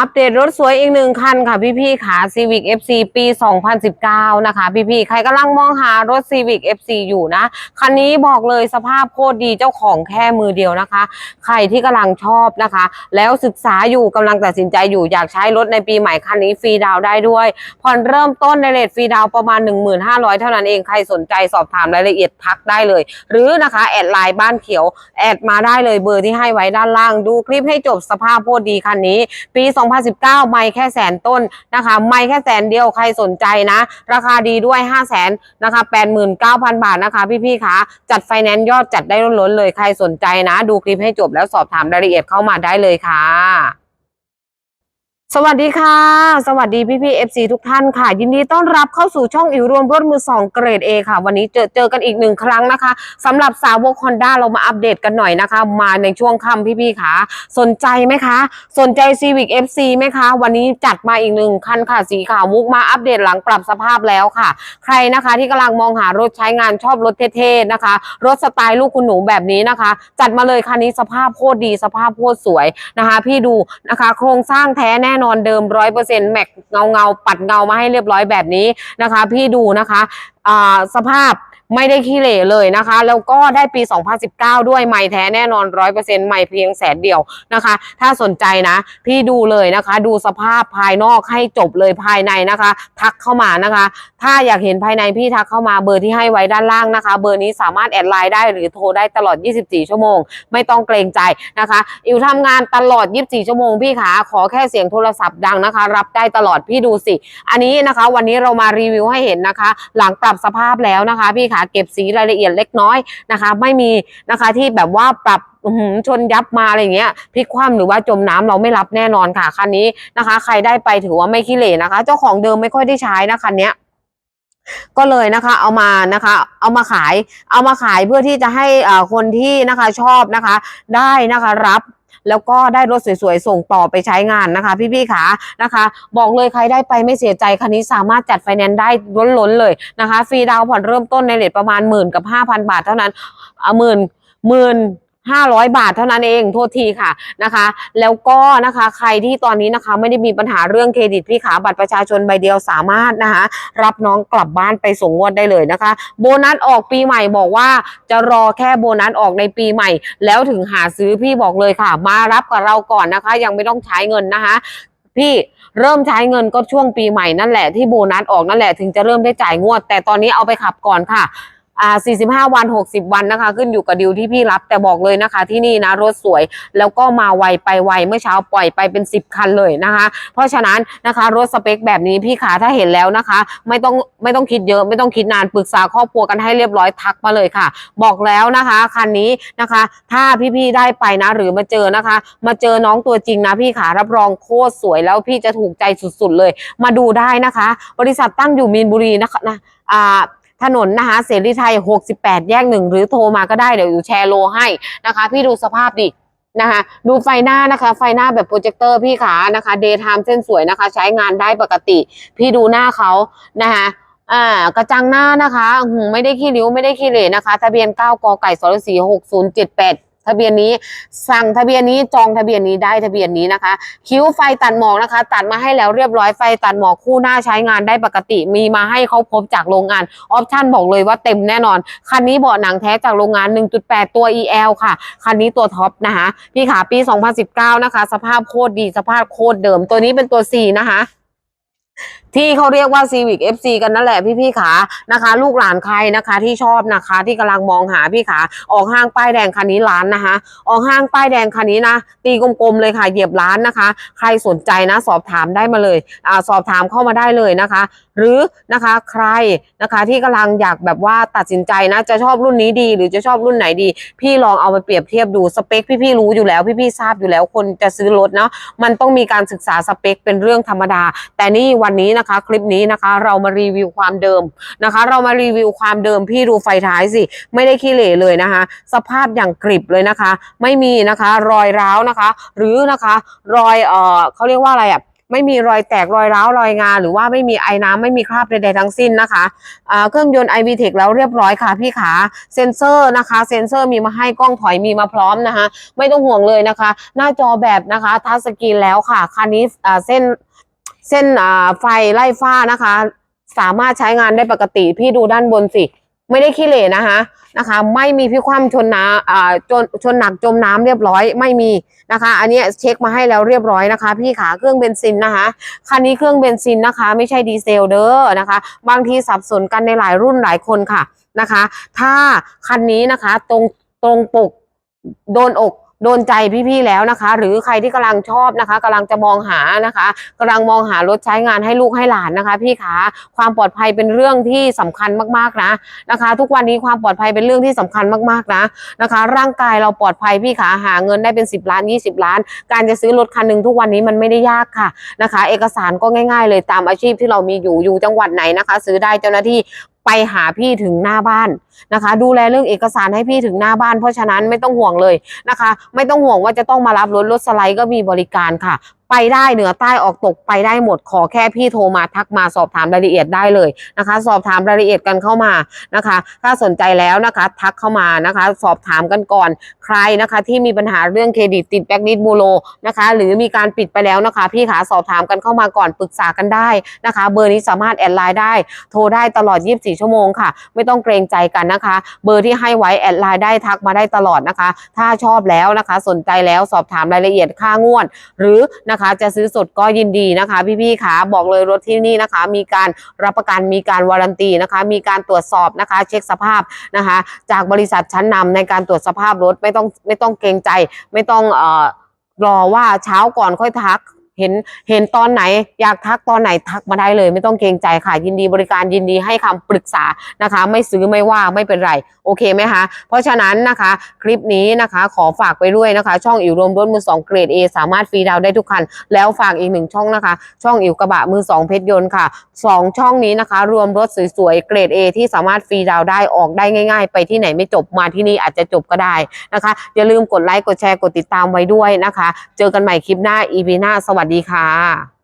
อัปเดตรถสวยอีกหนึ่งคันค่ะพี่ๆค่ะ Civic FC ปี 2019 นะคะ พี่ๆใครกำลังมองหารถ Civic FC อยู่นะ คันนี้บอกเลยสภาพโคตรดีเจ้าของแค่มือเดียวนะคะ ใครที่กำลังชอบนะคะ แล้วศึกษาอยู่กำลังตัดสินใจอยู่อยากใช้รถในปีใหม่คันนี้ฟรีดาวได้ด้วย ผ่อนเริ่มต้นในเลทฟรีดาวประมาณ 1,500 เท่านั้นเองใครสนใจสอบถามรายละเอียดทักได้เลย หรือนะคะแอดไลน์บ้านเขียวแอดมาได้เลยเบอร์ที่ให้ไว้ด้านล่างดูคลิปให้จบสภาพโคตรดีคันนี้ ปี 2 2019 ไม่แค่แสนต้นนะคะ ไม่แค่แสนเดียวใครสนใจนะ ราคาดีด้วย 5 0 0แสนนะคะ89,000 บาทนะคะ พี่ๆคะจัดไฟแนนซ์ยอดจัดได้ล้นๆเลยใครสนใจนะ ดูคลิปให้จบแล้วสอบถามรายละเอียดเข้ามาได้เลยค่ะ สวัสดีค่ะ สวัสดีพี่พี่เอฟซีทุกท่านค่ะ ยินดีต้อนรับเข้าสู่ช่องอิวรวมรถมือสองเกรด A ค่ะ วันนี้เจอเจอกันอีกหนึ่งครั้งนะคะสำหรับสาวกฮอนด้าเรามาอัปเดตกันหน่อยนะคะ มาในช่วงค่ำพี่พี่ค่ะ สนใจไหมคะ สนใจ Civic FC ไหมคะ วันนี้จัดมาอีกหนึ่งคันค่ะ สีขาวมุกมาอัปเดตหลังปรับสภาพแล้วค่ะ ใครนะคะที่กำลังมองหารถใช้งานชอบรถเท่ๆนะคะ รถสไตล์ลูกคุณหนูแบบนี้นะคะ จัดมาเลยคันนี้สภาพโคตรดีสภาพโคตรสวยนะคะ พี่ดูนะคะ โครงสร้างแท้แน่นอนเดิมร้อยเปอร์เซ็นต์แม็กเงาเงาปัดเงามาให้เรียบร้อยแบบนี้นะคะ พี่ดูนะคะสภาพ ไม่ได้ขี้เหร่เลยนะคะ แล้วก็ได้ปี 2019 ด้วยใหม่แท้แน่นอน 100%ใหม่เพียงแสนเดียวนะคะ ถ้าสนใจนะ พี่ดูเลยนะคะ ดูสภาพภายนอกให้จบเลยภายในนะคะ ทักเข้ามานะคะ ถ้าอยากเห็นภายในพี่ทักเข้ามาเบอร์ที่ให้ไว้ด้านล่างนะคะ เบอร์นี้สามารถแอดไลน์ได้หรือโทรได้ตลอด 24 ชั่วโมง ไม่ต้องเกรงใจนะคะ อิวทำงานตลอด 24 ชั่วโมงพี่ขาขอแค่เสียงโทรศัพท์ดังนะคะ รับได้ตลอดพี่ดูสิ อันนี้นะคะ วันนี้เรามารีวิวให้เห็นนะคะ หลังปรับสภาพแล้วนะคะ พี่ขาเก็บสีรายละเอียดเล็กน้อยนะคะ ไม่มีนะคะที่แบบว่าปรับชนยับมาอะไรเงี้ยพลิกคว่ำหรือว่าจมน้ำเราไม่รับแน่นอนค่ะคันนี้นะคะ ใครได้ไปถือว่าไม่ขี้เหร่นะคะ เจ้าของเดิมไม่ค่อยได้ใช้นะคันเนี้ยก็เลยนะคะเอามานะคะเอามาขายเอามาขายเพื่อที่จะให้คนที่นะคะชอบนะคะ ได้นะคะรับ แล้วก็ได้รถสวยๆ ส่งต่อไปใช้งานนะคะ พี่ๆขานะคะ บอกเลยใครได้ไปไม่เสียใจคันนี้สามารถจัดไฟแนนซ์ได้ล้นๆเลยนะคะ ฟรีดาวน์ผ่อนเริ่มต้นในเลทประมาณหมื่นกับห้าพันบาทเท่านั้นอ่าหมื่นหมื่น ห้าร้อยบาทเท่านั้นเองโทษทีค่ะนะคะ แล้วก็นะคะใครที่ตอนนี้นะคะไม่ได้มีปัญหาเรื่องเครดิตพี่ขาบัตรประชาชนใบเดียวสามารถนะคะรับน้องกลับบ้านไปส่งงวดได้เลยนะคะ โบนัสออกปีใหม่บอกว่าจะรอแค่โบนัสออกในปีใหม่ แล้วถึงหาซื้อพี่บอกเลยค่ะ มารับกับเราก่อนนะคะ ยังไม่ต้องใช้เงินนะคะพี่เริ่มใช้เงินก็ช่วงปีใหม่นั่นแหละที่โบนัสออกนั่นแหละถึงจะเริ่มได้จ่ายงวด แต่ตอนนี้เอาไปขับก่อนค่ะ อ่า45 วัน 60 วันนะคะ ขึ้นอยู่กับดิวที่พี่รับ แต่บอกเลยนะคะ ที่นี่นะรถสวย แล้วก็มาไวไปไวเมื่อเช้าปล่อยไปเป็น 10 คันเลยนะคะ เพราะฉะนั้นนะคะรถสเปคแบบนี้พี่ขาถ้าเห็นแล้วนะคะ ไม่ต้องไม่ต้องคิดเยอะไม่ต้องคิดนานปรึกษาครอบครัวกันให้เรียบร้อยทักมาเลยค่ะ บอกแล้วนะคะคันนี้นะคะ ถ้าพี่ๆได้ไปนะ หรือมาเจอนะคะ มาเจอน้องตัวจริงนะพี่ขารับรองโคตรสวยแล้วพี่จะถูกใจสุดๆเลย มาดูได้นะคะ บริษัทตั้งอยู่มีนบุรีนะคะนะอ่า ถนนนะคะเสรีไทย 68 แยกหนึ่งหรือโทรมาก็ได้เดี๋ยวอยู่แชร์โลให้นะคะ พี่ดูสภาพดินะคะดูไฟหน้านะคะไฟหน้าแบบโปรเจคเตอร์พี่ขานะคะเดย์ไทม์เส้นสวยนะคะ ใช้งานได้ปกติ พี่ดูหน้าเขานะคะอ่ากระจังหน้านะคะหืมไม่ได้ขี้ริ้วไม่ได้ขี้เหร่นะคะ ทะเบียน 9กไก่สรสี6078 ทะเบียนนี้สั่งทะเบียนนี้จองทะเบียนนี้ได้ทะเบียนนี้นะคะ คิ้วไฟตัดหมอกนะคะ ตัดมาให้แล้วเรียบร้อยไฟตัดหมอกคู่หน้าใช้งานได้ปกติ มีมาให้เขาพบจากโรงงานออปชั่นบอกเลยว่าเต็มแน่นอน คันนี้เบาะหนังแท้จากโรงงาน 1.8 ตัว EL ค่ะ คันนี้ตัวท็อปนะคะพี่ขาปี 2019 นะคะ สภาพโคตรดีสภาพโคตรเดิม ตัวนี้เป็นตัว C นะคะที่เขาเรียกว่า Civic FC กันนั่นแหละพี่ๆขานะคะ ลูกหลานใครนะคะที่ชอบนะคะ ที่กำลังมองหาพี่ขาออกห้างป้ายแดงคันนี้ล้านนะคะ ออกห้างป้ายแดงคันนี้นะ ตีกลมๆเลยค่ะเหยียบล้านนะคะ ใครสนใจนะ สอบถามได้มาเลยอ่าสอบถามเข้ามาได้เลยนะคะ หรือนะคะใครนะคะที่กำลังอยากแบบว่าตัดสินใจนะ จะชอบรุ่นนี้ดี หรือจะชอบรุ่นไหนดี พี่ลองเอาไปเปรียบเทียบดูสเปคพี่ๆรู้อยู่แล้วพี่ๆทราบอยู่แล้วคนจะซื้อรถเนาะมันต้องมีการศึกษาสเปคเป็นเรื่องธรรมดา แต่นี่วันนี้นะะคะ คลิปนี้นะคะ เรามารีวิวความเดิมนะคะ เรามารีวิวความเดิมพี่ดูไฟท้ายสิ ไม่ได้ขี้เหร่เลยนะคะ สภาพอย่างกริบเลยนะคะ ไม่มีนะคะ รอยร้าวนะคะ หรือนะคะรอยเอ่อเขาเรียกว่าอะไรอะไม่มีรอยแตกรอยร้าวรอยงา หรือว่าไม่มีไอ้น้ำไม่มีคราบใดๆทั้งสิ้นนะคะอ่าเครื่องยนต์ i v t e c h แล้วเรียบร้อยค่ะพี่ขาเซ็นเซอร์นะคะ เซ็นเซอร์มีมาให้กล้องถอยมีมาพร้อมนะคะ ไม่ต้องห่วงเลยนะคะ หน้าจอแบบนะคะทัชสกรีนแล้วค่ะคันนี้เส้น เส้นไฟไล่ฟ้านะคะ สามารถใช้งานได้ปกติพี่ดูด้านบนสิ ไม่ได้ขี้เหร่นะคะนะคะ ไม่มีพิความชนน้ำอ่าจนชนหนักจมน้ำเรียบร้อยไม่มีนะคะ อันนี้เช็คมาให้แล้วเรียบร้อยนะคะ พี่ขาเครื่องเบนซินนะคะคันนี้เครื่องเบนซินนะคะ ไม่ใช่ดีเซลเด้อนะคะ บางทีสับสนกันในหลายรุ่นหลายคนค่ะนะคะ ถ้าคันนี้นะคะตรงตรงปกโดนอก โดนใจพี่ๆแล้วนะคะ หรือใครที่กำลังชอบนะคะกำลังจะมองหานะคะกำลังมองหารถใช้งานให้ลูกให้หลานนะคะ พี่ขาความปลอดภัยเป็นเรื่องที่สำคัญมากๆนะนะคะ ทุกวันนี้ความปลอดภัยเป็นเรื่องที่สำคัญมากๆนะนะคะ ร่างกายเราปลอดภัยพี่ขาหาเงินได้เป็น 10 ล้าน 20 ล้าน การจะซื้อรถคันหนึ่งทุกวันนี้มันไม่ได้ยากค่ะนะคะ เอกสารก็ง่าย ๆ เลยตามอาชีพที่เรามีอยู่อยู่จังหวัดไหนนะคะ ซื้อได้เจ้าหน้าที่ ไปหาพี่ถึงหน้าบ้านนะคะ ดูแลเรื่องเอกสารให้พี่ถึงหน้าบ้าน เพราะฉะนั้นไม่ต้องห่วงเลยนะคะ ไม่ต้องห่วงว่าจะต้องมารับรถรถสไลด์ก็มีบริการค่ะ ไปได้เหนือใต้ออกตกไปได้หมดขอแค่พี่โทรมาทักมาสอบถามรายละเอียดได้เลยนะคะ สอบถามรายละเอียดกันเข้ามานะคะ ถ้าสนใจแล้วนะคะ ทักเข้ามานะคะ สอบถามกันก่อนใครนะคะ ที่มีปัญหาเรื่องเครดิตติดแบล็คลิสต์บูโรนะคะ หรือมีการปิดไปแล้วนะคะ พี่ขาสอบถามกันเข้ามาก่อนปรึกษากันได้นะคะ เบอร์นี้สามารถแอดไลน์ได้ โทรได้ตลอด 24 ชั่วโมงค่ะ ไม่ต้องเกรงใจกันนะคะ เบอร์ที่ให้ไว้แอดไลน์ได้ทักมาได้ตลอดนะคะ ถ้าชอบแล้วนะคะ สนใจแล้วสอบถามรายละเอียดค่างวด หรือนะคะจะซื้อสดก็ยินดีนะคะ พี่ๆขาบอกเลยรถที่นี่นะคะ มีการรับประกันมีการวารันตีนะคะ มีการตรวจสอบนะคะ เช็คสภาพนะคะ จากบริษัทชั้นนำในการตรวจสภาพรถไม่ต้องไม่ต้องเกรงใจ ไม่ต้องเอ่อรอว่าเช้าก่อนค่อยทัก เห็นเห็นตอนไหนอยากทักตอนไหนทักมาได้เลย ไม่ต้องเกรงใจค่ะยินดีบริการยินดีให้คำปรึกษานะคะ ไม่ซื้อไม่ว่าไม่เป็นไรโอเคไหมคะเพราะฉะนั้นนะคะคลิปนี้นะคะขอฝากไปด้วยนะคะ ช่องอิ๋วรวมรถมือสองเกรด A สามารถฟรีดาวได้ทุกคัน แล้วฝากอีกหนึ่งช่องนะคะ ช่องอิ๋วกระบะมือสองเพชรยนต์ค่ะสองช่องนี้นะคะ รวมรถสวยๆเกรด A ที่สามารถฟรีดาวได้ออกได้ง่าย ๆ ไปที่ไหนไม่จบมาที่นี่อาจจะจบก็ได้นะคะ อย่าลืมกดไลค์กดแชร์กดติดตามไว้ด้วยนะคะ เจอกันใหม่คลิปหน้า EP หน้าสวัสดดีค่ะ